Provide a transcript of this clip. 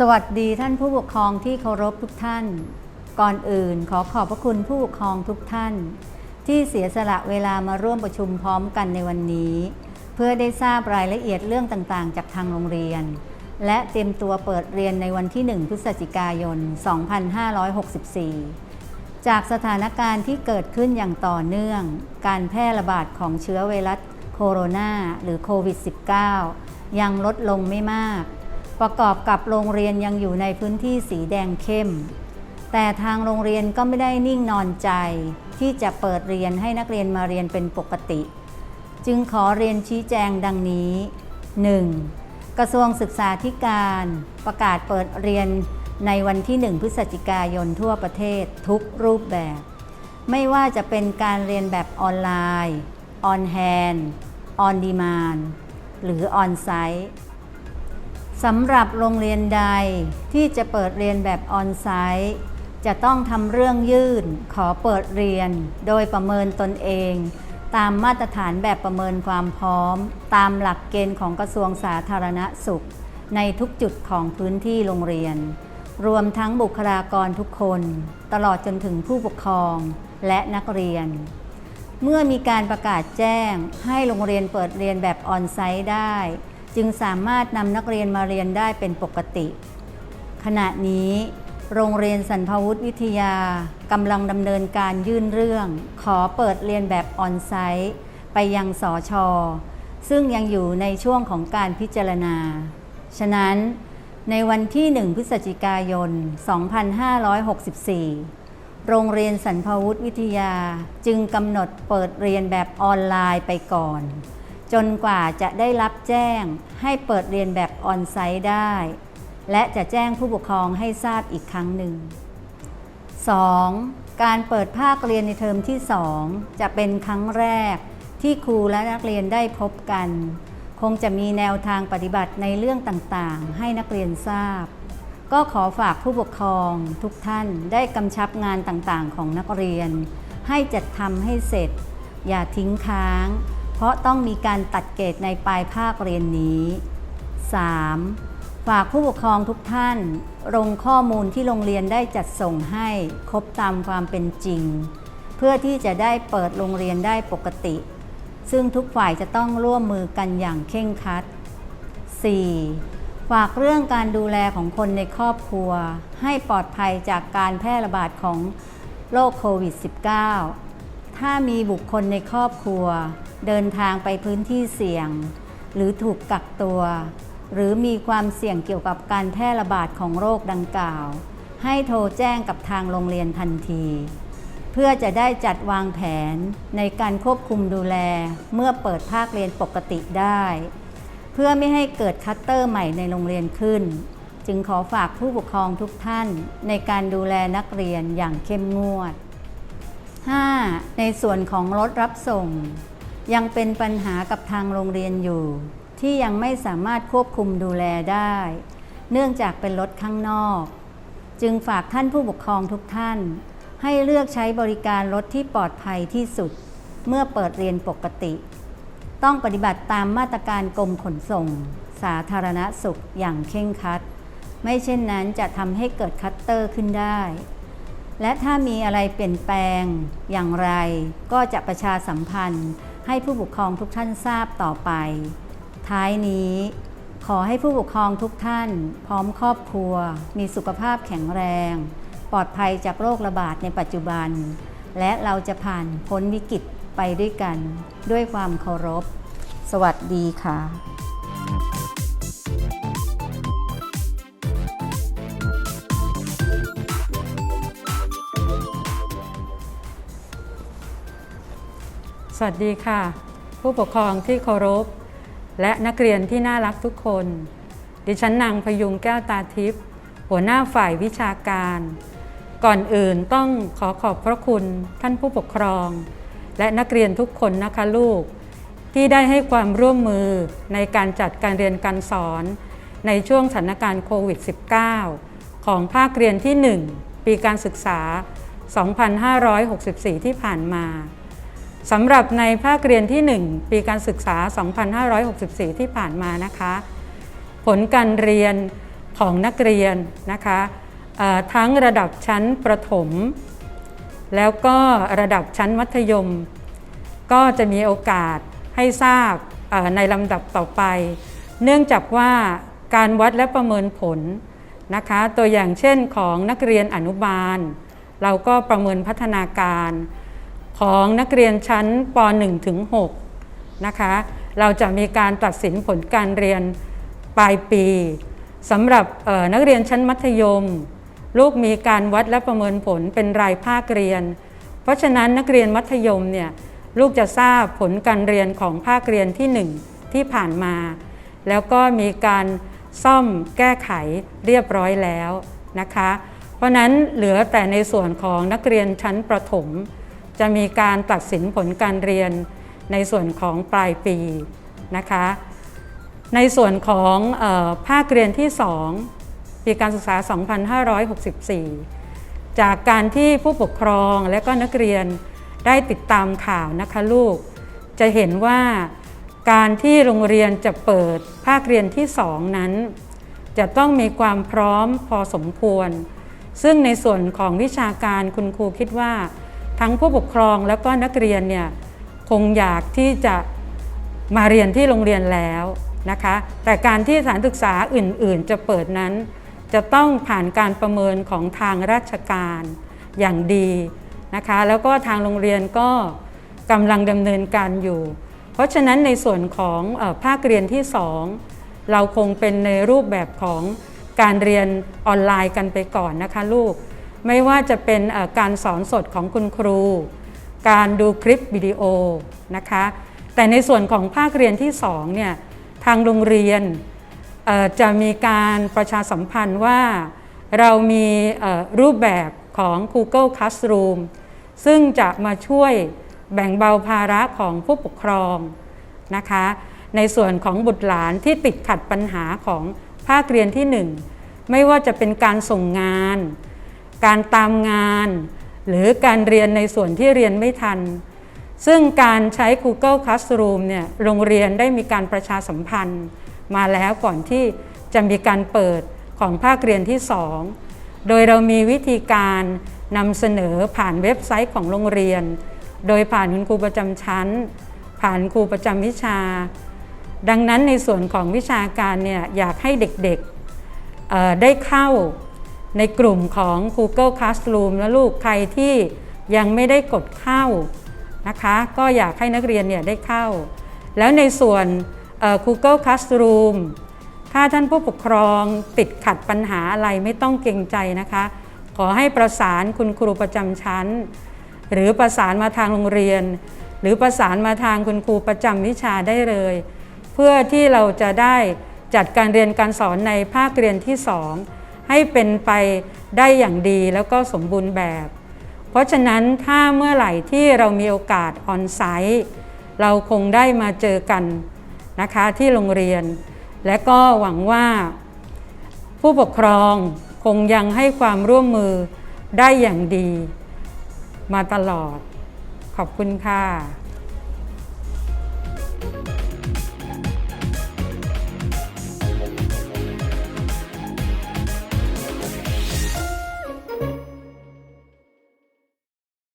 สวัสดีท่านผู้ปกครองที่เคารพทุกท่าน ก่อนอื่นขอขอบพระคุณผู้ปกครองทุกท่าน ที่เสียสละเวลามาร่วมประชุมพร้อมกันในวันนี้ เพื่อได้ทราบรายละเอียดเรื่องต่างๆ จากทางโรงเรียน และเตรียมตัวเปิดเรียนในวันที่ 1 พฤศจิกายน 2564 จากสถานการณ์ที่เกิดขึ้นอย่างต่อเนื่อง การแพร่ระบาดของเชื้อไวรัสโคโรนาหรือโควิด -19 ยังลดลงไม่มาก ประกอบกับโรงเรียนยังอยู่ในพื้นที่สีแดงเข้ม แต่ทางโรงเรียนก็ไม่ได้นิ่งนอนใจ ที่จะเปิดเรียนให้นักเรียนมาเรียนเป็นปกติ จึงขอเรียนชี้แจงดังนี้ 1. กระทรวงศึกษาธิการประกาศเปิดเรียนในวันที่ 1 พฤศจิกายนทั่วประเทศทุกรูปแบบ ไม่ว่าจะเป็นการเรียนแบบออนไลน์ ออนแฮนด์ ออนดีมานหรือออนไซต์ สำหรับโรงเรียนใดที่จะเปิดเรียนแบบออนไซต์ จะต้องทำเรื่องยื่นขอเปิดเรียน โดยประเมินตนเอง ตามมาตรฐานแบบประเมินความพร้อม ตามหลักเกณฑ์ของกระทรวงสาธารณสุข ในทุกจุดของพื้นที่โรงเรียน รวมทั้งบุคลากรทุกคน ตลอดจนถึงผู้ปกครองและนักเรียน เมื่อมีการประกาศแจ้งให้โรงเรียนเปิดเรียนแบบออนไซต์ได้ จึงสามารถนำนักเรียนมาเรียนได้เป็นปกติ ขณะนี้ โรงเรียนสันพวุฒิวิทยากำลังดำเนินการยื่นเรื่อง ขอเปิดเรียนแบบออนไซต์ไปยังสอชอซึ่งยังอยู่ในช่วงของการพิจารณา ฉะนั้น ในวันที่ 1 พฤศจิกายน 2564 โรงเรียนสันพวุฒิวิทยาจึงกำหนดเปิดเรียนแบบออนไลน์ไปก่อน จนกว่าจะได้รับแจ้งให้เปิดเรียนแบบออนไซต์ได้ และจะแจ้งผู้ปกครองให้ทราบอีกครั้งหนึ่ง 2. การเปิดภาคเรียนในเทอมที่ 2 จะเป็นครั้งแรกที่ครูและนักเรียนได้พบกัน คงจะมีแนวทางปฏิบัติในเรื่องต่างๆ ให้นักเรียนทราบ ก็ขอฝากผู้ปกครองทุกท่านได้กำชับงานต่างๆ ของนักเรียน ให้จัดทำให้เสร็จ อย่าทิ้งค้าง เพราะต้องมีการตัดเกรดในปลายภาคเรียนนี้ 3. ฝากผู้ปกครองทุกท่าน ลงข้อมูลที่โรงเรียนได้จัดส่งให้ครบตามความเป็นจริง เพื่อที่จะได้เปิดโรงเรียนได้ปกติ ซึ่งทุกฝ่ายจะต้องร่วมมือกันอย่างเข่งครัด 4. ฝากเรื่องการดูแลของคนในครอบครัว ให้ปลอดภัยจากการแพร่ระบาดของโรคโควิด -19 ถ้ามีบุคคลในครอบครัว เดินทางไปพื้นที่เสี่ยง หรือถูกกักตัว หรือมีความเสี่ยงเกี่ยวกับการแพร่ระบาดของโรคดังกล่าว ให้โทรแจ้งกับทางโรงเรียนทันที เพื่อจะได้จัดวางแผนในการควบคุมดูแลเมื่อเปิดภาคเรียนปกติได้ เพื่อไม่ให้เกิดคัตเตอร์ใหม่ในโรงเรียนขึ้น จึงขอฝากผู้ปกครองทุกท่านในการดูแลนักเรียนอย่างเข้มงวด 5. ในส่วนของรถรับส่ง ยังเป็นปัญหากับทางโรงเรียนอยู่ ที่ยังไม่สามารถควบคุมดูแลได้ เนื่องจากเป็นรถข้างนอก จึงฝากท่านผู้ปกครองทุกท่าน ให้เลือกใช้บริการรถที่ปลอดภัยที่สุด เมื่อเปิดเรียนปกติ ต้องปฏิบัติตามมาตรการกรมขนส่ง สาธารณสุขอย่างเคร่งครัด ไม่เช่นนั้นจะทำให้เกิดคัตเตอร์ขึ้นได้ และถ้ามีอะไรเปลี่ยนแปลงอย่างไร ก็จะประชาสัมพันธ์ ให้ผู้ปกครองทุกท่านทราบต่อไป ท้ายนี้ขอให้ผู้ปกครองทุกท่าน พร้อมครอบครัว มีสุขภาพแข็งแรง ปลอดภัยจากโรคระบาดในปัจจุบัน และเราจะผ่านพ้นวิกฤตไปด้วยกัน ด้วยความเคารพ สวัสดีค่ะ สวัสดีค่ะ ผู้ปกครองที่เคารพ และนักเรียนที่น่ารักทุกคน ดิฉันนางพยุงแก้วตาทิพย์หัวหน้าฝ่ายวิชาการ ก่อนอื่นต้องขอขอบพระคุณท่านผู้ปกครอง และนักเรียนทุกคนนะคะลูก ที่ได้ให้ความร่วมมือในการจัดการเรียนการสอน ในช่วงสถานการณ์โควิด -19 ของภาคเรียนที่ 1 ปีการศึกษา 2564 ที่ผ่านมา สำหรับในภาคเรียนที่ 1 ปีการศึกษา 2564 ที่ผ่านมานะคะ ผลการเรียนของนักเรียนนะคะทั้งระดับชั้นประถม แล้วก็ระดับชั้นมัธยม ก็จะมีโอกาสให้ทราบในลำดับต่อไป เนื่องจากว่าการวัดและประเมินผลนะคะตัวอย่างเช่นของนักเรียนอนุบาล เราก็ประเมินพัฒนาการ ของนักเรียนชั้นป .1 ถึง6นะคะ เราจะมีการตัดสินผลการเรียนปลายปีสำหรับนักเรียนชั้นมัธยม ลูกมีการวัดและประเมินผลเป็นรายภาคเรียน เพราะฉะนั้นนักเรียนมัธยมเนี่ยลูกจะทราบผลการเรียนของภาคเรียนที่ 1 ที่ผ่านมา แล้วก็มีการซ่อมแก้ไขเรียบร้อยแล้วนะคะ เพราะนั้นเหลือแต่ในส่วนของนักเรียนชั้นประถม จะมีการตัดสินผลการเรียนในส่วนของปลายปีนะคะ ในส่วนของออภาคเรียนที่ 2 ปีการศึกษา 2564 จากการที่ผู้ปกครองและก็นักเรียนได้ติดตามข่าวนะคะลูก จะเห็นว่าการที่โรงเรียนจะเปิดภาคเรียนที่ 2 นั้น จะต้องมีความพร้อมพอสมควร ซึ่งในส่วนของวิชาการคุณครูคิดว่า ทั้งผู้ปกครองแล้วก็นักเรียนเนี่ยคงอยากที่จะมาเรียนที่โรงเรียนแล้วนะคะ แต่การที่สถานศึกษาอื่น ๆ จะเปิดนั้น จะต้องผ่านการประเมินของทางราชการอย่างดีนะคะ แล้วก็ทางโรงเรียนก็กำลังดำเนินการอยู่ เพราะฉะนั้นในส่วนของออภาคเรียนที่ 2 เราคงเป็นในรูปแบบของการเรียนออนไลน์กันไปก่อนนะคะลูก ไม่ว่าจะเป็นการสอนสดของคุณครู การดูคลิปวิดีโอนะคะ แต่ในส่วนของภาคเรียนที่2เนี่ยทางโรงเรียนจะมีการประชาสัมพันธ์ว่าเรามีรูปแบบของ Google Classroom ซึ่งจะมาช่วยแบ่งเบาภาระของผู้ปกครองนะคะ ในส่วนของบุตรหลานที่ติดขัดปัญหาของภาคเรียนที่ 1 ไม่ว่าจะเป็นการส่งงาน การตามงาน หรือการเรียนในส่วนที่เรียนไม่ทัน ซึ่งการใช้ Google Classroom เนี่ยโรงเรียนได้มีการประชาสัมพันธ์ มาแล้วก่อนที่จะมีการเปิดของภาคเรียนที่ 2 โดยเรามีวิธีการนำเสนอผ่านเว็บไซต์ของโรงเรียน โดยผ่านคุณครูประจำชั้น ผ่านครูประจำวิชา ดังนั้นในส่วนของวิชาการเนี่ยอยากให้เด็กๆได้เข้า ในกลุ่มของ Google Classroom และลูกใครที่ยังไม่ได้กดเข้านะคะ ก็อยากให้นักเรียนเนี่ยได้เข้า แล้วในส่วน Google Classroom ถ้าท่านผู้ปกครองติดขัดปัญหาอะไรไม่ต้องเกรงใจนะคะ ขอให้ประสานคุณครูประจำชั้น หรือประสานมาทางโรงเรียน หรือประสานมาทางคุณครูประจำวิชาได้เลย เพื่อที่เราจะได้จัดการเรียนการสอนในภาคเรียนที่2 ให้เป็นไปได้อย่างดีแล้วก็สมบูรณ์แบบ เพราะฉะนั้นถ้าเมื่อไหร่ที่เรามีโอกาสออนไซต์เราคงได้มาเจอกันนะคะที่โรงเรียน และก็หวังว่า ผู้ปกครองคงยังให้ความร่วมมือได้อย่างดี มาตลอด ขอบคุณค่ะ